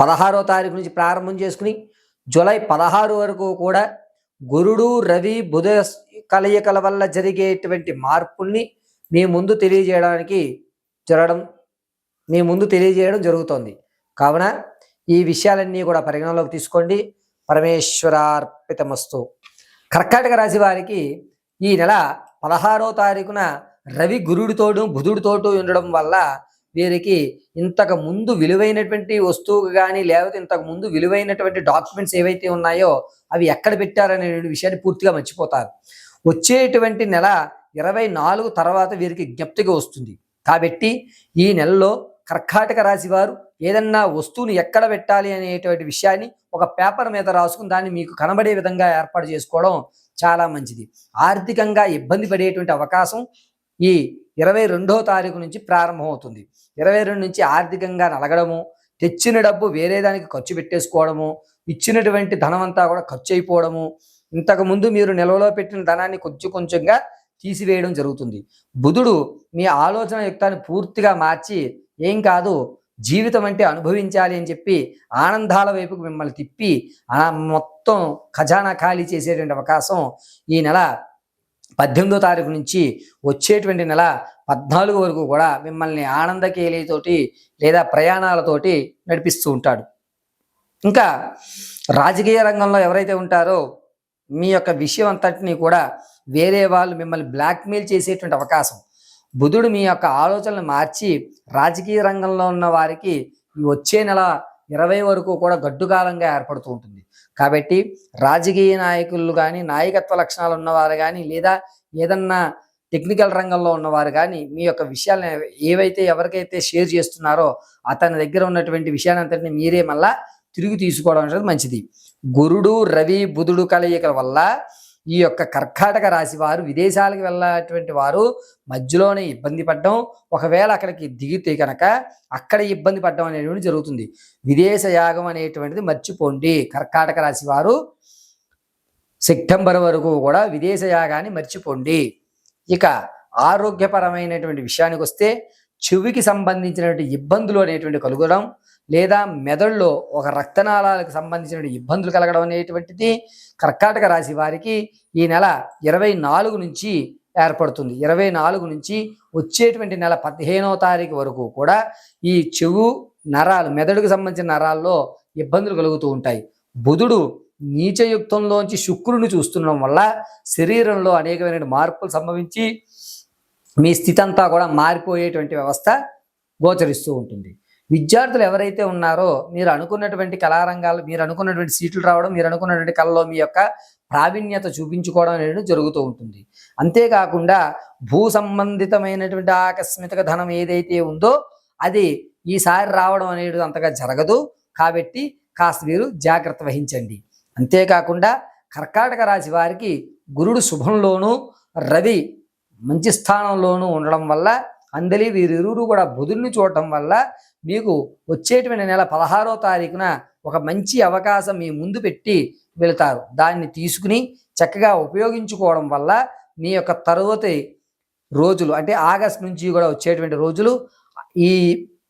పదహారో తారీఖు నుంచి ప్రారంభం చేసుకుని జూలై పదహారు వరకు కూడా గురుడు రవి బుధ కలయికల వల్ల జరిగేటువంటి మార్పుల్ని మీ ముందు తెలియజేయడానికి జరగడం మీ ముందు తెలియజేయడం జరుగుతోంది. కావున ఈ విషయాలన్నీ కూడా పరిగణలోకి తీసుకోండి. పరమేశ్వరార్పితమస్తు. కర్కాటక రాశి వారికి ఈ నెల పదహారో తారీఖున రవి గురుడితోడు బుధుడితోటూ ఉండడం వల్ల వీరికి ఇంతకు ముందు విలువైనటువంటి వస్తువు కానీ లేకపోతే ఇంతకు ముందు విలువైనటువంటి డాక్యుమెంట్స్ ఏవైతే ఉన్నాయో అవి ఎక్కడ పెట్టారనే విషయాన్ని పూర్తిగా మర్చిపోతారు. వచ్చేటువంటి నెల ఇరవై నాలుగు తర్వాత వీరికి జ్ఞప్తిగా వస్తుంది. కాబట్టి ఈ నెలలో కర్కాటక రాశి వారు ఏదన్నా వస్తువుని ఎక్కడ పెట్టాలి అనేటువంటి విషయాన్ని ఒక పేపర్ మీద రాసుకుని దాన్ని మీకు కనబడే విధంగా ఏర్పాటు చేసుకోవడం చాలా మంచిది. ఆర్థికంగా ఇబ్బంది పడేటువంటి అవకాశం ఈ ఇరవై రెండో తారీఖు నుంచి ప్రారంభమవుతుంది ఇరవై రెండు నుంచి ఆర్థికంగా నలగడము తెచ్చిన డబ్బు వేరే దానికి ఖర్చు పెట్టేసుకోవడము ఇచ్చినటువంటి ధనం అంతా కూడా ఖర్చు అయిపోవడము ఇంతకు ముందు మీరు నిల్వలో పెట్టిన ధనాన్ని కొంచెం కొంచెంగా తీసివేయడం జరుగుతుంది. బుధుడు మీ ఆలోచన యుక్తాన్ని పూర్తిగా మార్చి ఏం కాదు జీవితం అంటే అనుభవించాలి అని చెప్పి ఆనందాల వైపుకు మిమ్మల్ని తిప్పి ఆ మొత్తం ఖజానా ఖాళీ చేసేటువంటి అవకాశం ఈ నెల పద్దెనిమిదో తారీఖు నుంచి వచ్చేటువంటి నెల పద్నాలుగు వరకు కూడా మిమ్మల్ని ఆనందకేలితోటి లేదా ప్రయాణాలతోటి నడిపిస్తూ ఉంటాడు. ఇంకా రాజకీయ రంగంలో ఎవరైతే ఉంటారో మీ యొక్క విషయం అంతటినీ కూడా వేరే వాళ్ళు మిమ్మల్ని బ్లాక్మెయిల్ చేసేటువంటి అవకాశం. బుధుడు మీ యొక్క ఆలోచనలు మార్చి రాజకీయ రంగంలో ఉన్న వారికి వచ్చే నెల ఇరవై వరకు కూడా గడ్డుకాలంగా ఏర్పడుతూ ఉంటుంది. కాబట్టి రాజకీయ నాయకులు కానీ నాయకత్వ లక్షణాలు ఉన్నవారు కానీ లేదా ఏదన్నా టెక్నికల్ రంగంలో ఉన్నవారు కానీ మీ యొక్క విషయాలను ఏవైతే ఎవరికైతే షేర్ చేస్తున్నారో అతని దగ్గర ఉన్నటువంటి విషయాన్ని మీరే మళ్ళా తిరిగి తీసుకోవడం అనేది మంచిది. గురుడు రవి బుధుడు కలయికల వల్ల ఈ యొక్క కర్కాటక రాశి వారు విదేశాలకు వెళ్ళేటువంటి వారు మధ్యలోనే ఇబ్బంది పడడం ఒకవేళ అక్కడికి దిగితే కనుక అక్కడ ఇబ్బంది పడడం అనేటువంటి జరుగుతుంది. విదేశ యాగం అనేటువంటిది మర్చిపోండి. కర్కాటక రాశి వారు సెప్టెంబర్ వరకు కూడా విదేశ యాగాన్ని మర్చిపోండి. ఇక ఆరోగ్యపరమైనటువంటి విషయానికి వస్తే చెవికి సంబంధించినటువంటి ఇబ్బందులు అనేటువంటి కలుగడం లేదా మెదడులో ఒక రక్తనాళాలకు సంబంధించిన ఇబ్బందులు కలగడం అనేటువంటిది కర్కాటక రాశి వారికి ఈ నెల ఇరవై నాలుగు నుంచి ఏర్పడుతుంది. ఇరవై నాలుగు నుంచి వచ్చేటువంటి నెల పదిహేనవ తారీఖు వరకు కూడా ఈ చెవు నరాలు మెదడుకు సంబంధించిన నరాల్లో ఇబ్బందులు కలుగుతూ ఉంటాయి. బుధుడు నీచయుక్తంలోంచి శుక్రుని చూస్తుండడం వల్ల శరీరంలో అనేకమైన మార్పులు సంభవించి మీ స్థితి అంతా కూడా మారిపోయేటువంటి వ్యవస్థ గోచరిస్తూ ఉంటుంది. విద్యార్థులు ఎవరైతే ఉన్నారో మీరు అనుకున్నటువంటి కళారంగాలు మీరు అనుకున్నటువంటి సీట్లు రావడం మీరు అనుకున్నటువంటి కళలో మీ యొక్క ప్రావీణ్యత చూపించుకోవడం అనేది జరుగుతూ ఉంటుంది. అంతేకాకుండా భూ సంబంధితమైనటువంటి ఆకస్మిక ధనం ఏదైతే ఉందో అది ఈసారి రావడం అనేది అంతగా జరగదు. కాబట్టి కాస్త మీరు జాగ్రత్త వహించండి. అంతేకాకుండా కర్కాటక రాశి వారికి గురుడు శుభంలోనూ రవి మంచి స్థానంలోనూ ఉండడం వల్ల అందలి వీరిరువురు కూడా బుధుల్ని చూడటం వల్ల మీకు వచ్చేటువంటి నెల పదహారో తారీఖున ఒక మంచి అవకాశం మీ ముందు పెట్టి వెళతారు. దాన్ని తీసుకుని చక్కగా ఉపయోగించుకోవడం వల్ల మీ యొక్క తరువాతి రోజులు అంటే ఆగస్ట్ నుంచి కూడా వచ్చేటువంటి రోజులు ఈ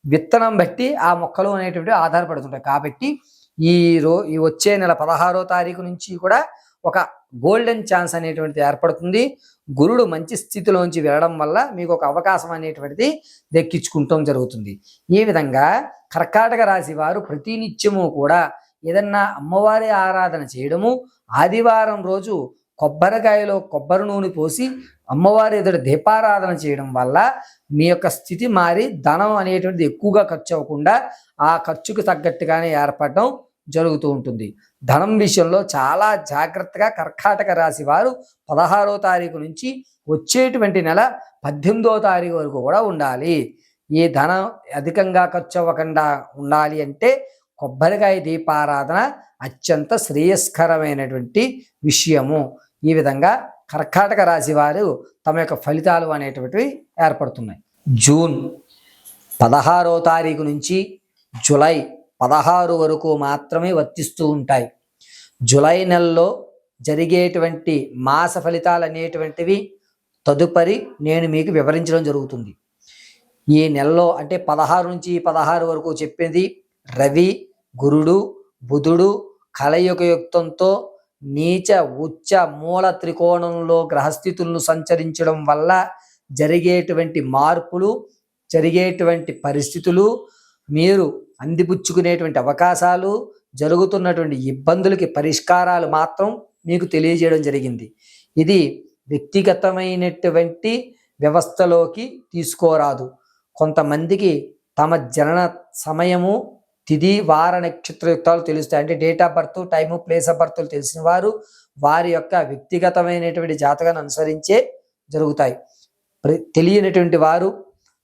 విత్తనం బట్టి ఆ మొక్కలు అనేటువంటి ఆధారపడుతుంటాయి. కాబట్టి ఈ రో ఈ వచ్చే నెల పదహారో తారీఖు నుంచి కూడా ఒక గోల్డెన్ ఛాన్స్ అనేటువంటిది ఏర్పడుతుంది. గురుడు మంచి స్థితిలోంచి వెళ్ళడం వల్ల మీకు ఒక అవకాశం అనేటువంటిది దక్కించుకుంటాం జరుగుతుంది. ఈ విధంగా కర్కాటక రాశి వారు ప్రతినిత్యము కూడా ఏదన్నా అమ్మవారి ఆరాధన చేయడము ఆదివారం రోజు కొబ్బరికాయలో కొబ్బరి నూనె పోసి అమ్మవారి ఎదుట దీపారాధన చేయడం వల్ల మీ యొక్క స్థితి మారి ధనం అనేటువంటిది ఎక్కువగా ఖర్చు అవ్వకుండా ఆ ఖర్చుకు తగ్గట్టుగానే ఏర్పడడం జరుగుతూ ఉంటుంది. ధనం విషయంలో చాలా జాగ్రత్తగా కర్కాటక రాశి వారు పదహారో తారీఖు నుంచి వచ్చేటువంటి నెల పద్దెనిమిదో తారీఖు వరకు కూడా ఉండాలి. ఈ ధనం అధికంగా ఖర్చు అవ్వకుండా ఉండాలి అంటే కొబ్బరికాయ దీపారాధన అత్యంత శ్రేయస్కరమైనటువంటి విషయము. ఈ విధంగా కర్కాటక రాశి వారు తమ యొక్క ఫలితాలు అనేటువంటివి ఏర్పడుతున్నాయి. జూన్ పదహారో తారీఖు నుంచి జులై పదహారు వరకు మాత్రమే వర్తిస్తూ ఉంటాయి. జులై నెలలో జరిగేటువంటి మాస ఫలితాలు అనేటువంటివి తదుపరి నేను మీకు వివరించడం జరుగుతుంది. ఈ నెలలో అంటే పదహారు నుంచి పదహారు వరకు చెప్పింది రవి గురుడు బుధుడు కలయుగ యుక్తంతో నీచ ఉచ్చ మూల త్రికోణంలో గ్రహస్థితులను సంచరించడం వల్ల జరిగేటువంటి మార్పులు జరిగేటువంటి పరిస్థితులు మీరు అందిపుచ్చుకునేటువంటి అవకాశాలు జరుగుతున్నటువంటి ఇబ్బందులకి పరిష్కారాలు మాత్రం మీకు తెలియజేయడం జరిగింది. ఇది వ్యక్తిగతమైనటువంటి వ్యవస్థలోకి తీసుకోరాదు. కొంతమందికి తమ జనన సమయము తిది వార నక్షత్ర యుక్తాలు తెలుస్తాయి. అంటే date of birth time place of birth తెలిసిన వారు వారి యొక్క వ్యక్తిగతమైనటువంటి జాతకాన్ని అనుసరించే జరుగుతాయి. తెలియనటువంటి వారు